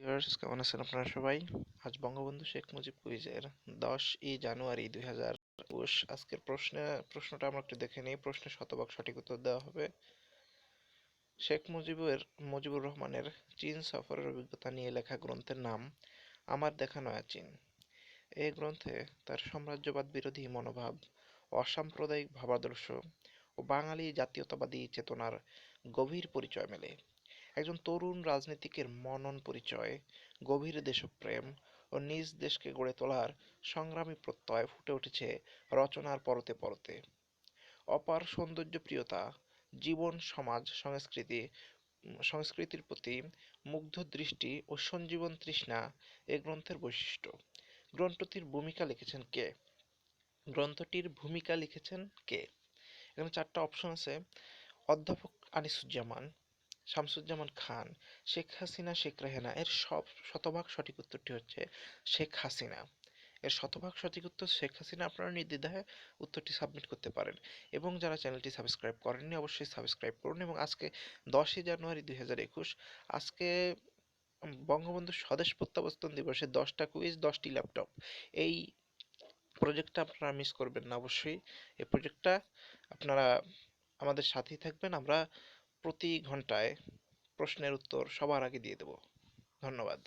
Viewers কেমন আছেন আপনারা সবাই? আজ বঙ্গবন্ধু শেখ মুজিব কুইজের দশ ই জানুয়ারি দুই হাজার একুশ। আজকের প্রশ্নে, প্রশ্নটা আমরা একটু দেখে নিই। প্রশ্নের শতভাগ সঠিক উত্তর দেওয়া হবে। শেখ মুজিবের, মুজিবুর রহমানের চীন সফরের অভিজ্ঞতা নিয়ে লেখা গ্রন্থের নাম, আমার দেখা নয়া চীন। এই গ্রন্থে তার সাম্রাজ্যবাদ বিরোধী মনোভাব, অসাম্প্রদায়িক ভাবাদর্শ ও বাঙালি জাতীয়তাবাদী চেতনার গভীর পরিচয় মেলে। একজন তরুণ রাজনীতিকের মনন পরিচয়, গভীর দেশপ্রেম ও নিজ দেশকে গড়ে তোলার সংগ্রামী প্রত্যয় ফুটে উঠেছে রচনার পরতে পরতে। অপার সৌন্দর্যপ্রিয়তা, জীবন, সমাজ, সংস্কৃতি সংস্কৃতির প্রতি মুগ্ধ দৃষ্টি ও সঞ্জীবন তৃষ্ণা এ গ্রন্থের বৈশিষ্ট্য। গ্রন্থটির ভূমিকা লিখেছেন কে? গ্রন্থটির ভূমিকা লিখেছেন কে? এখানে চারটা অপশন আছে। অধ্যাপক আনিসুজ্জামান শামসুজ্জামান খান, শেখ হাসিনা, শেখ রেহানা, এর সব শতভাগ সঠিক উত্তরটি হচ্ছে শেখ হাসিনা। এর শতভাগ সঠিক উত্তর শেখ হাসিনা আপনারা নির্দ্বিধায় উত্তরটি সাবমিট করতে পারেন। এবং যারা চ্যানেলটি সাবস্ক্রাইব করেননি, অবশ্যই সাবস্ক্রাইব করুন এবং আজকে দশই জানুয়ারি দুই হাজার একুশ, আজকে বঙ্গবন্ধু স্বদেশ প্রত্যাবর্তন দিবসে দশটা কুইজ দশটি ল্যাপটপ এই প্রজেক্টটা আপনারা মিস করবেন না অবশ্যই। এই প্রজেক্টটা আপনারা আমাদের সাথেই থাকবেন। আমরা প্রতি ঘন্টায় প্রশ্নের উত্তর সবার আগে দিয়ে দেব। ধন্যবাদ।